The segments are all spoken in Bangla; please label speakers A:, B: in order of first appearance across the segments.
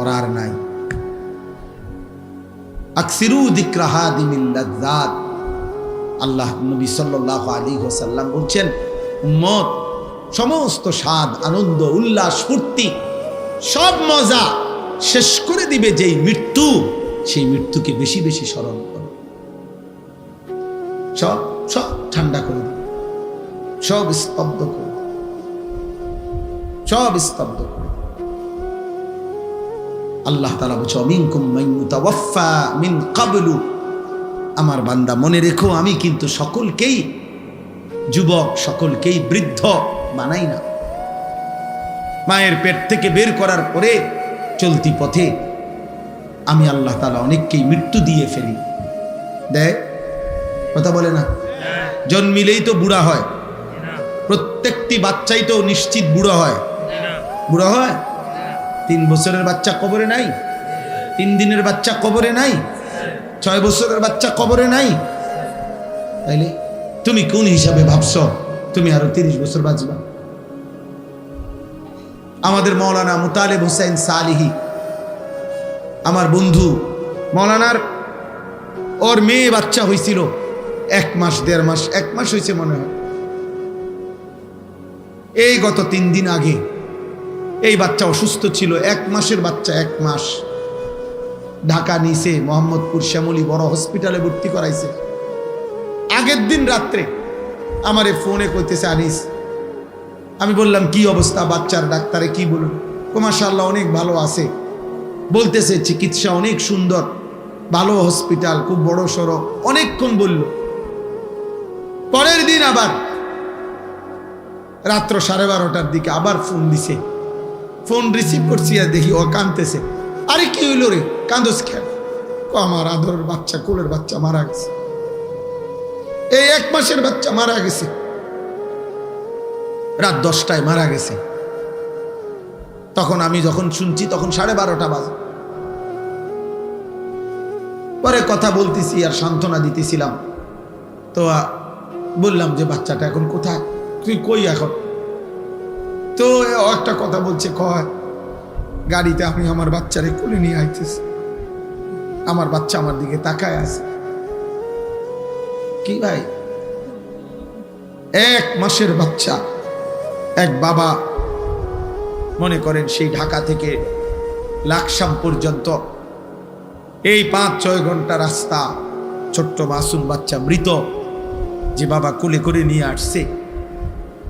A: ওরা আর নাই আল্লাহ নবী সাল্লাহ আলী সাল্লাম বলছেন সমস্ত স্বাদ, আনন্দ, উল্লাস, ফুর্তি, সব মজা শেষ করে দিবে যেই মৃত্যু। সেই মৃত্যুকে বেশি বেশি স্মরণ করো। সব সব ঠান্ডা করে দিবে সব স্তব্ধ করে সব স্তব্ধ করে। আল্লাহ তালা বলছে অমিনকুম মাইয়ুতাওয়াফা মিন কাবলু। আমার বান্দা মনে রেখো আমি কিন্তু সকলকেই যুবক সকলকেই বৃদ্ধ বানাই না। মায়ের পেট থেকে বের করার পরে চলতি পথে আমি আল্লাহ তালা অনেককেই মৃত্যু দিয়ে ফেলি। দেয় কথা বলে না? জন্মিলেই তো বুড়া হয়। প্রত্যেকটি বাচ্চাই তো নিশ্চিত বুড়ো হয়। বুড়ো হয়? তিন বছরের বাচ্চা কবরে নাই? তিন দিনের বাচ্চা কবরে নাই? ছয় বছরের বাচ্চা কবরে নাই? তাইলে তুমি কোন হিসাবে ভাবছ? তুমি আরও তিরিশ বছর বাঁচবা। আমাদের মৌলানা মুতালেব হোসেন সালিহি, আমার বন্ধু, মৌলানার ওর মেয়ে বাচ্চা হয়েছিল এক মাস, দেড় মাস, এক মাস হয়েছে মনে হয়। এই গত তিন দিন আগে এই বাচ্চা অসুস্থ ছিল, এক মাসের বাচ্চা, এক মাস। ঢাকা নিছে মোহাম্মদপুর শ্যামলী বড় হসপিটালে ভর্তি করাইছে। আগের দিন রাত্রে আমারে ফোনে কইতেছে, আনিস, আমি বললাম, কি অবস্থা বাচ্চার? ডাক্তারে কি বলুন? মাশাআল্লাহ, অনেক ভালো আছে। বলতেছে, চিকিৎসা অনেক সুন্দর, ভালো হসপিটাল খুব বড় সড়ো। অনেকক্ষণ বলল। পরের দিন আবার রাত্র সাড়ে বারোটার দিকে আবার ফোন দিছে। ফোন রিসিভ করছি আর দেখি ও কাঁদতেছে। আরে কি হইল রে? কান্দোস খেল আমার আদরের বাচ্চা, কোলের বাচ্চা মারা গেছে। এই এক মাসের বাচ্চা মারা গেছে। রাত দশটায় মারা গেছে। তখন আমি যখন শুনছি, তখন সাড়ে বারোটা বাজে। পরে কথা বলতেছি আর সান্ত্বনা দিতেছিলাম। তো বললাম যে, বাচ্চাটা এখন কোথায়? তুই কই এখন? তো একটা কথা বলছে, কয়, গাড়িতে আমি আমার বাচ্চারে কোলে নিয়ে আইতেছি। আমার বাচ্চা আমার দিকে তাকায় আছে। কি ভাই? এক মাসের বাচ্চা। এক বাবা। মনে করেন সেই ঢাকা থেকে লাকসাম পর্যন্ত এই পাঁচ, ছয় ঘণ্টা রাস্তা, ছোট্ট মাসুম বাচ্চা মৃত, যে বাবা কোলে করে নিয়ে আসছে,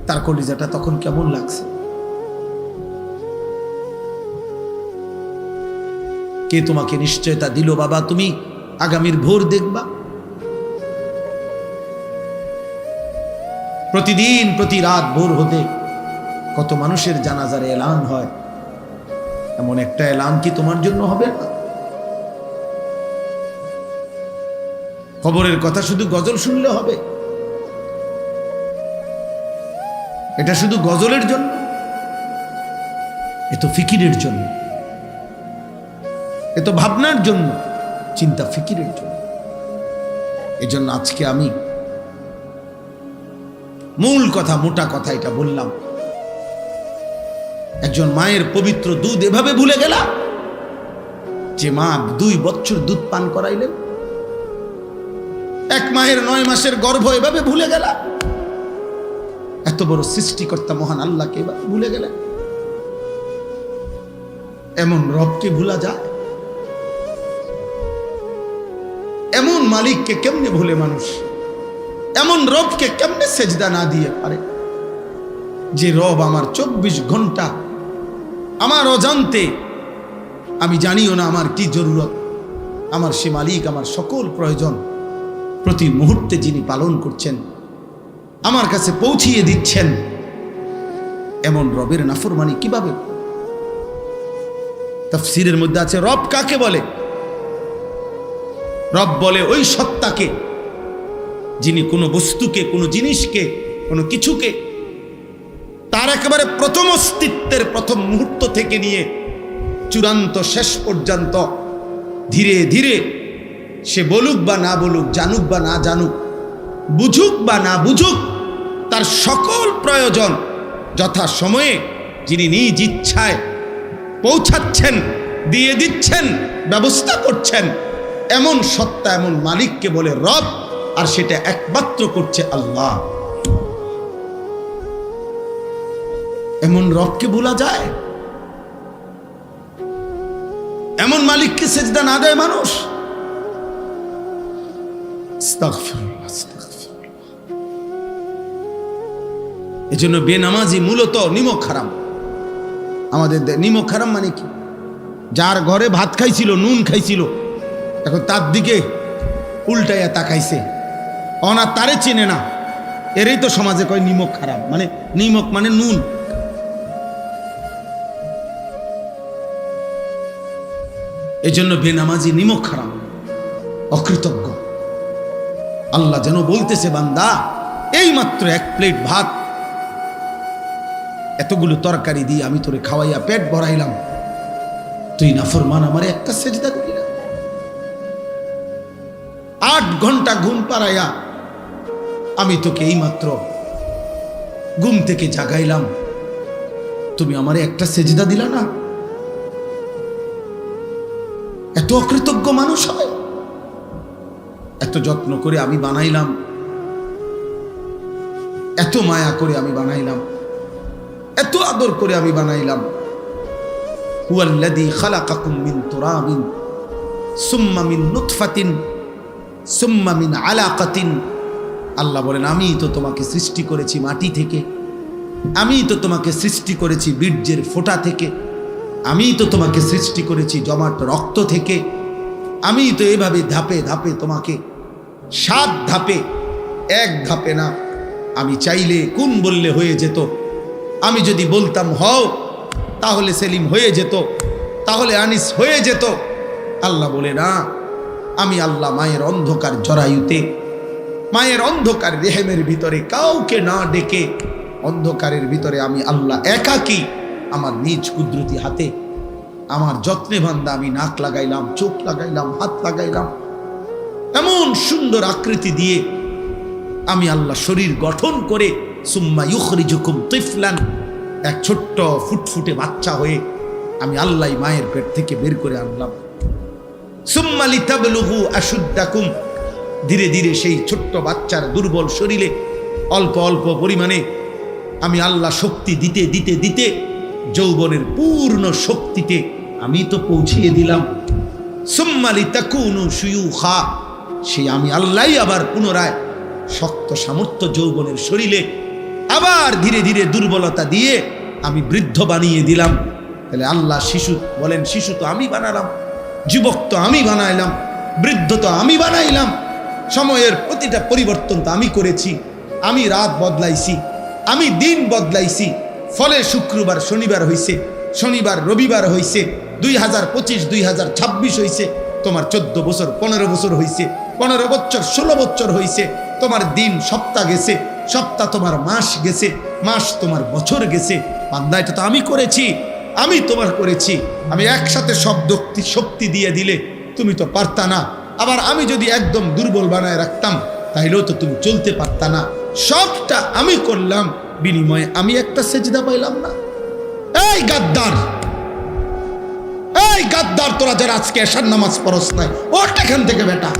A: তার কলিজাটা তখন কেমন লাগছে? কে তোমাকে নিশ্চয়তা দিল বাবা? তুমি আগামীর ভোর দেখবা। প্রতিদিন, প্রতি রাত ভোর হতে কত মানুষের জানাজারে এলান হয়। এমন একটা এলান কি তোমার জন্য হবে না? খবরের কথা শুধু গজল শুনলে হবে। এটা শুধু গজলের জন্য? এ তো ফিকিরের জন্য। এ তো ভাবনার জন্য, চিন্তা ফিকিরের জন্য। এজন্য আজকে আমি মূল কথা, মোটা কথা এটা বললাম। একজন মায়ের পবিত্র দুধ এভাবে ভুলে গেলাম? যে মা দুই বছর দুধ পান করাইলেন? এক মায়ের নয় মাসের গর্ভ এভাবে ভুলে গেলাম? এত বড় সৃষ্টিকর্তা মহান আল্লাহকে এভাবে ভুলে গেলেন? এমন রবকে ভুলা যায়? মালিককে কেমনে ভুলে মানুষ? এমন রবকে কেমনে সেজদা না দিয়ে পারে? যে রব আমার চব্বিশ ঘণ্টা, আমার অজান্তে, আমি জানিও না আমার কি জরুরত। আমার সে মালিক, আমার সকল প্রয়োজন প্রতি মুহূর্তে যিনি পালন করছেন, আমার কাছে পৌঁছিয়ে দিচ্ছেন। এমন রবের নাফরমানি কীভাবে? তফসিরের মধ্যে আছে, রব কাকে বলে? রব বলে ওই সত্তাকে, যিনি কোনো বস্তুকে, কোনো জিনিসকে, কোনো কিছুকে তার একেবারে প্রথম অস্তিত্বের প্রথম মুহূর্ত থেকে নিয়ে চূড়ান্ত শেষ পর্যন্ত ধীরে ধীরে সে বলুক বা না বলুক, জানুক বা না জানুক, বুঝুক বা না বুঝুক, তার সকল প্রয়োজন যথা সময়ে যিনি নিজ ইচ্ছায় পৌঁছাচ্ছেন, দিয়ে দিচ্ছেন, ব্যবস্থা করছেন এমন সত্তা, এমন মালিককে বলে রব, আর সেটা একমাত্র করছে আল্লাহ। এমন রবকে বলা যায়? এমন মালিককে সেজদা না দেয় মানুষ। এজন্য বেনামাজি মূলত নিমক হারাম। আমাদের নিমক হারাম মানে কি? যার ঘরে ভাত খাইছিল, নুন খাইছিল এখন তার দিকে উল্টাইয়া তাকাইছে। অনা তারে চেনে না। এরই তো সমাজে কয় নিমক খারাপ। মানে নিমক মানে নুন। এজন্য বেনামাজি নিমক খারাপ। অকৃতজ্ঞ। আল্লাহ যেন বলতেছে, বান্দা এই মাত্র এক প্লেট ভাত, এতগুলো তরকারি দিয়ে আমি তোরে খাওয়াইয়া পেট ভরাইলাম। তুই না ফরমান আমার একটা সেজদা দিলি? ঘণ্টা ঘুম পাড়াইয়া আমি তোকে এই মাত্র ঘুম থেকে জাগাইলাম। তুমি আমার একটা সেজদা দিলা না? এত অকৃতজ্ঞ মানুষ হয়। এত যত্ন করে আমি বানাইলাম। এত মায়া করে আমি বানাইলাম। এত আদর করে আমি বানাইলাম। হুয়াল্লাযী খালাকাকুম মিন তুরাবিন, সুম্মা মিন নুতফাতিন। সুম্মা মিন আলাকাতিন। আল্লাহ বলেন, আমি তো তোমাকে সৃষ্টি করেছি মাটি থেকে। আমি তো তোমাকে সৃষ্টি করেছি বীর্যের ফোঁটা থেকে। আমি তো তোমাকে সৃষ্টি করেছি জমাট রক্ত থেকে। আমি তো এভাবে ধাপে ধাপে তোমাকে, সাত ধাপে, এক ধাপে না। আমি চাইলে কোন বললে হয়ে যেত? আমি যদি বলতাম, হও, তাহলে সেলিম হয়ে যেত, তাহলে আনিস হয়ে যেত। আল্লাহ বলে, না আমি আল্লাহ মায়ের অন্ধকার জরায়ুতে, মায়ের অন্ধকার রেহেমের ভিতরে কাউকে না ডেকে, অন্ধকারের ভিতরে আমি আল্লাহ একাকী আমার নিজ কুদরতি হাতে, আমার যত্নে বান্দা আমি নাক লাগাইলাম, চোখ লাগাইলাম, হাত লাগাইলাম, এমন সুন্দর আকৃতি দিয়ে আমি আল্লাহ শরীর গঠন করে, সুম্মা ইউখরিজুকুম তিফলান, এক ছোট্ট ফুটফুটে বাচ্চা হয়ে আমি আল্লাহ মায়ের পেট থেকে বের করে আনলাম। ধীরে ধীরে সেই ছোট্ট বাচ্চার দুর্বল শরীরে অল্প অল্প পরিমাণে আমি আল্লাহ শক্তি দিতে দিতে দিতে যৌবনের পূর্ণ শক্তিতে আমি তো পৌঁছিয়ে দিলাম। সুম্মালি তাকুনু সুয়ু খা সেই আমি আল্লাহই আবার পুনরায় শক্ত সামর্থ্য যৌবনের শরীরে আবার ধীরে ধীরে দুর্বলতা দিয়ে আমি বৃদ্ধ বানিয়ে দিলাম। তাহলে আল্লাহ শিশু বলেন, শিশু তো আমি বানালাম। যুবক তো আমি বানাইলাম, বৃদ্ধ তো আমি বানাইলাম। সময়ের প্রতিটা পরিবর্তন তো আমি করেছি, আমি রাত বদলাইছি, আমি দিন বদলাইছি। ফলে শুক্রবার, শনিবার হইছে, শনিবার, রবিবার হইছে, দুই হাজার পঁচিশ, দুই হাজার ছাব্বিশ হইছে, তোমার চোদ্দ বছর, পনেরো বছর হইছে, পনেরো বছর, ষোলো বছর হইছে, তোমার দিন সপ্তাহ গেছে, সপ্তাহ তোমার মাস গেছে, মাস তোমার বছর গেছে। বান্দা এটা তো আমি করেছি আমি তোমার করেছি। আমি একসাথে সব শক্তি শক্তি দিয়ে দিলে তুমি তো পারতা না। আবার আমি যদি একদম দুর্বল বানায় রাখতাম, তাইলেও তো তুমি চলতে পারতা না। সবটা আমি করলাম, বিনিময়ে আমি একটা সেজদা পাইলাম না। এই গাদ্দার! এই গাদ্দার, তোরা যারা আজকে এসার নামাজ পড়স নাই, ওঠ এখান থেকে বেটা।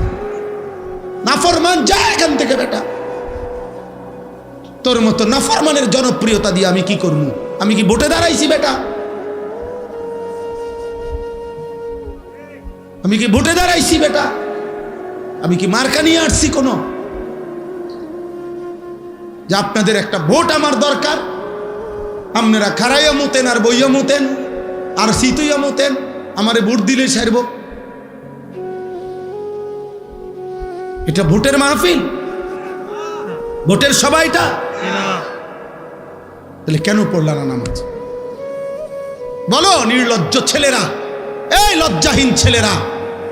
A: নাফরমান, যা এখান থেকে বেটা। তোর মতো নাফরমানের জনপ্রিয়তা দিয়ে আমি কি করব আমি কি ভোটে দাঁড়াইছি বেটা? আমি কি ভোটে দাঁড়াইছি, বেটা? আমি কি মার্কা নিয়ে আসছি কোনো? যে আপনাদের একটা ভোট আমার দরকার। আপনারা খারাইয়া মতেন আর বইয়া মতেন, আর শীতইয়া মতেন, আমারে ভোট দিলে সারব। এটা ভোটের মাহফিল? ভোটের সবাইটা তাহলে কেন পড়লা না নামাজ? বলো, নির্লজ্জ ছেলেরা। এই লজ্জাহীন ছেলেরা।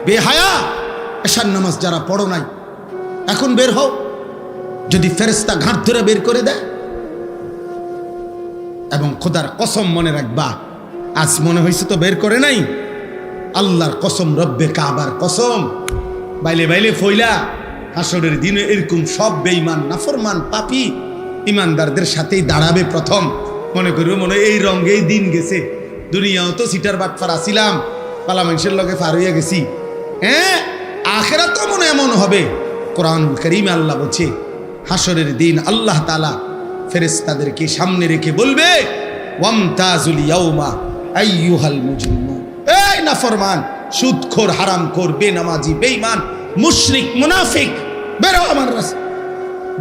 A: বেহায়া, এশার নামাজ যারা পড়ো নাই, এখন বের হও। যদি ফেরেস্তা ঘাট ধরে বের করে দেয়। এবং খোদার কসম মনে রাখবা, আজ মনে হয়েছে তো বের করে নাই। আল্লাহর কসম, রব্বে কাবার কসম। বাইলে বাইলে ফইলা, হাসরের দিনে এরকম সব বেঈমান, নাফরমান পাপি ইমানদারদের সাথেই দাঁড়াবে প্রথম। মনে করবে মনে এই রঙ্গেই দিন গেছে। দুনিয়াও তো সিটার বাটফার আসিলাম পালা মানুষের লগে ফার হইয়া গেছি। হ্যাঁ আখেরা তো মনে এমন হবে। কোরআন করিম আল্লাহ বলছে হাসরের দিন আল্লাহ তালা ফেরেস্তাদেরকে সামনে রেখে বলবে, ওয়ামতাজুল ইয়াউমা আইয়ুহাল মুজরিমুন। এই নাফরমান, সুদখোর, হারামখোর, বেনামাজি, বেঈমান, মুশরিক, মুনাফিক, বেরো আমার রাস্তা।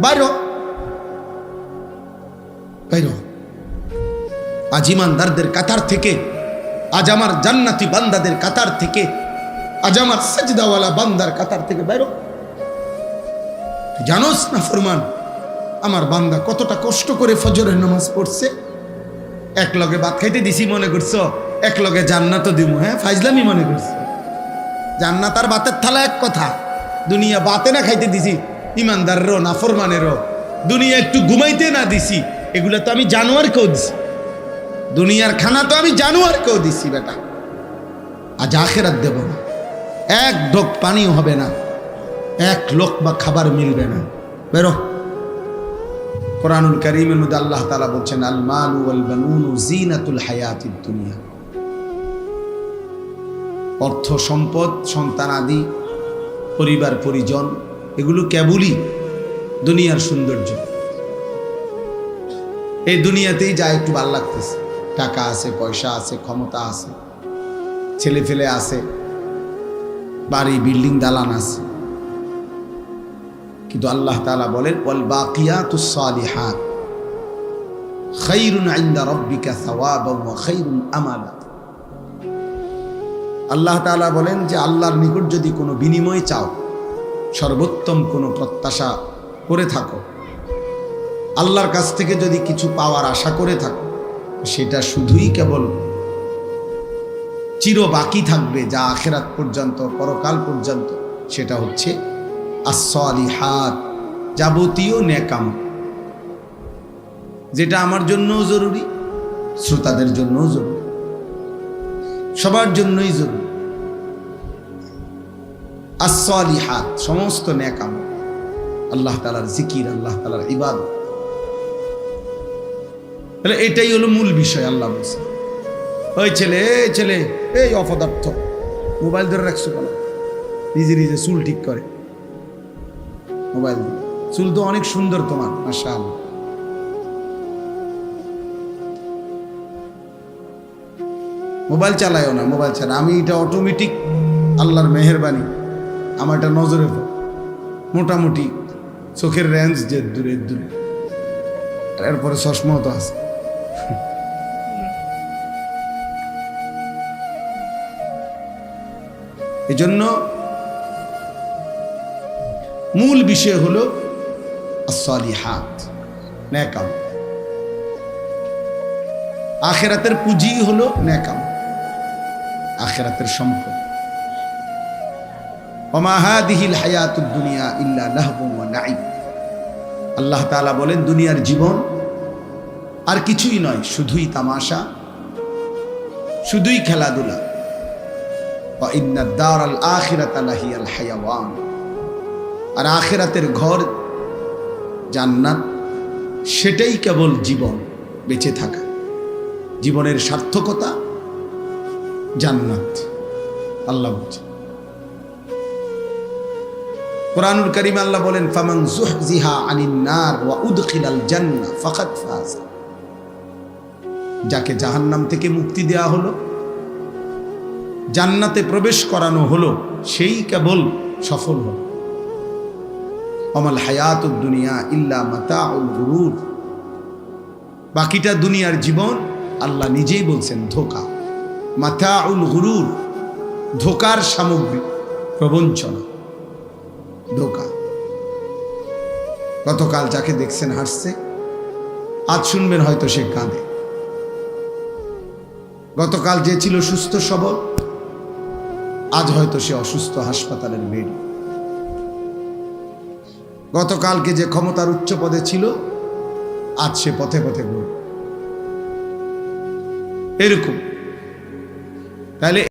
A: বাইরো। বাইরো। আজ ইমানদারদের কাতার থেকে আজ আমার জান্নাতি বান্দাদের কাতার থেকে, আজ আমার সাজদাওয়ালা বান্দার কাতার থেকে বাইরো। জানোস না ফরমান, আমার বান্দা কতটা কষ্ট করে ফজরের নামাজ পড়ছে? এক লগে ভাত খাইতে দিছি মনে করছ? এক লগে জান্নাত দিব হ্যাঁ? ফাইজলামি মনে করছ? জান্নাত আর বাতের থালা এক কথা, দুনিয়া বাতে না খাইতে দিছি, ইমানদারেরও না ফরমানেরও। দুনিয়া একটু ঘুমাইতে না দিছি, এগুলো তো আমি জানোয়ার কেউ দিছি। দুনিয়ার খানা তো আমি জানোয়ার কেউ দিছি, বেটা। আজ আখেরাত দেব না। এক ঢোক পানিও হবে না। এক লোক বা খাবার মিলবে না। বেরো। কোরআনুল করিমের মধ্যে আল্লাহ তালা বলছেন, আল মালু আল বানুনু জিনাতুল হায়াতিদ দুনিয়া। অর্থ, সম্পদ, সন্তান আদি, পরিবার, পরিজন, এগুলো কেবলই দুনিয়ার সৌন্দর্য। এই দুনিয়াতেই যা একটু ভালো লাগতেছে। টাকা আছে, পয়সা আছে, ক্ষমতা আছে ছেলে ফেলে আছে, বাড়ি, বিল্ডিং, দালান আছে। কিন্তু আল্লাহ তালা বলেন, ওয়াল বাকিয়াতুস সালিহাত, খাইরুন ইনদা রাব্বিকা সাওয়াবান ওয়া খাইরুন আমালা। আল্লাহ তাআলা বলেন যে, আল্লাহর নিকট যদি কোনো বিনিময় চাও, সর্বোত্তম কোনো প্রত্যাশা করে থাকো। আল্লাহর কাছ থেকে যদি কিছু পাওয়ার আশা করে থাকো সেটা শুধুই কেবল চির বাকি থাকবে যা আখেরাত পর্যন্ত, পরকাল পর্যন্ত। সেটা হচ্ছে আসলিহাত যাবতীয় নেকাম যেটা আমার জন্যও জরুরি, শ্রোতাদের জন্যও জরুরি, সবার জন্যই জরুরি। আসলিহাত সমস্ত নেকাম আল্লাহ তালার জিকির, আল্লাহ তালার ইবাদ তাহলে এটাই হলো মূল বিষয়, আল্লাহ বলছে। ওই ছেলে ছেলে, এই অপদার্থ। মোবাইল ধরে রাখছো কেন? নিজে নিজে চুল ঠিক করে। মোবাইল চুল তো অনেক সুন্দর তোমার মাসা মোবাইল চালায়ও না, মোবাইল ছাড়া। আমি এটা অটোমেটিক আল্লাহর মেহরবানি। আমার এটা নজরে মোটামুটি চোখের রেঞ্জ যে দূরে দূরে। এরপরে চশমাও তো আছে। এজন্য মূল বিষয় হলো হাত ন্যাকাম। আখেরাতের পুঁজি হলো ন্যাকাম, আখেরাতের সম্পদ। অমাহাদিহিল হায়াতুদ দুনিয়া ইল্লা আল্লাহ তাআলা বলেন, দুনিয়ার জীবন আর কিছুই নয়, শুধুই তামাশা, শুধুই খেলাধুলা। আর আখেরাতের ঘর, জান্নাত, সেটাই কেবল জীবন, বেঁচে থাকা। জীবনের সার্থকতা, জান্নাত। আল্লাহ বলছে কোরআনুল করিম আল্লাহ বলেন, ফামান জুহজিহা আনিন নার ওয়া উদখিলাল জান্নাহ ফাকাদ ফাজ। যাকে জাহান্নাম থেকে মুক্তি দেয়া হলো, জান্নাতে প্রবেশ করানো হলো, সেই কেবল সফল হলো। অমাল হায়াত দুনিয়া ইল্লা মাতাউল গুরুর। বাকিটা দুনিয়ার জীবন আল্লাহ নিজেই বলছেন, ধোকা। মাতাউল গুরুর, ধোকার সামগ্রী, প্রবঞ্চনা, ধোকা। গতকাল যাকে দেখছেন হাসছে, আজ শুনবেন হয়তো সে কাঁদে। গতকাল যে ছিল সুস্থ সবল, আজ হয়তো সে অসুস্থ হাসপাতালের বেড গতকালকে যে ক্ষমতার উচ্চ পদে ছিল, আজ সে পথে পথে ঘুরে এরকম। তাহলে